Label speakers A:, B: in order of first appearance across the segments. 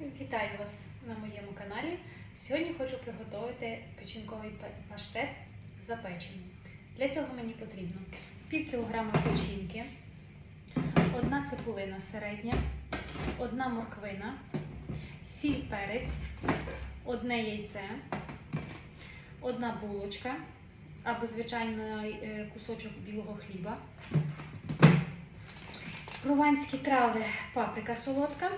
A: Вітаю вас на моєму каналі. Сьогодні хочу приготувати печінковий паштет з запеченням. Для цього мені потрібно пів кілограма печінки, одна цибулина середня, одна морквина, сіль перець, одне яйце, одна булочка або звичайний е, кусочок білого хліба, прованські трави, паприка солодка.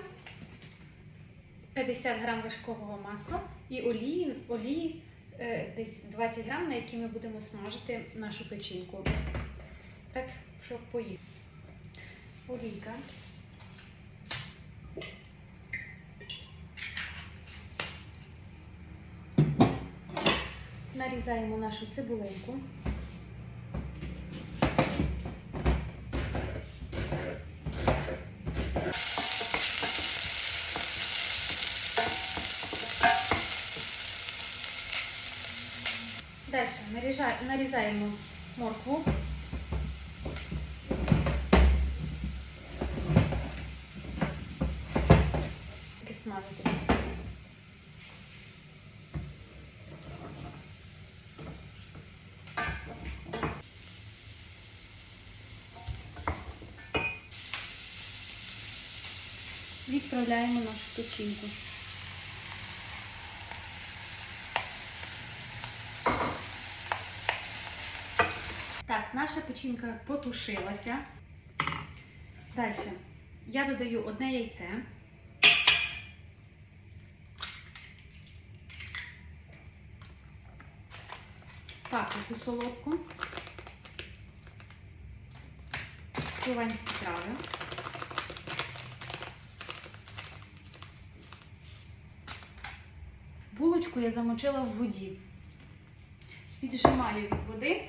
A: 50 грам вершкового масла і олії, олії е, десь 20 грам, на які ми будемо смажити нашу печінку. Так, щоб поїхати. Олійка. Нарізаємо нашу цибулинку. Далі нарізаємо моркву. Смажити. Відправляємо нашу печінку. Наша печінка потушилася. Далі я додаю одне яйце. Паприку солодку, прованські трави. Булочку я замочила в воді. Віджимаю від води.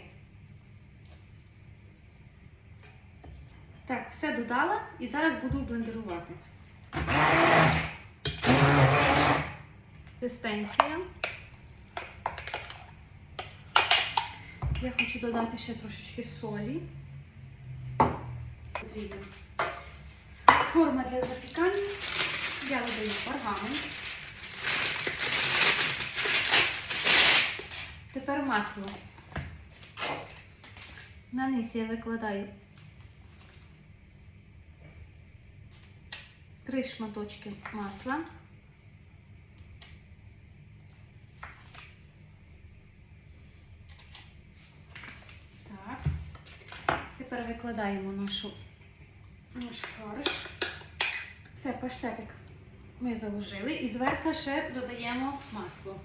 A: Так, все додала і зараз буду блендерувати. Консистенція. Я хочу додати ще трошечки солі. Потрібна форма для запікання. Я додаю пергамент. Тепер масло. На низ я викладаю три шматочки масла. Так. Тепер викладаємо нашу, наш фарш. Все, паштетик ми заложили і зверху ще додаємо масло.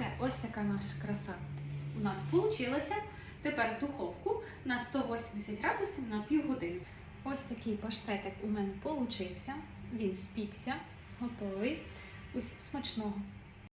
A: Все, ось така наша краса у нас вийшла. Тепер духовку на 180 градусів на півгодини. Ось такий паштетик у мене вийшов. Він спікся, готовий. Усім смачного!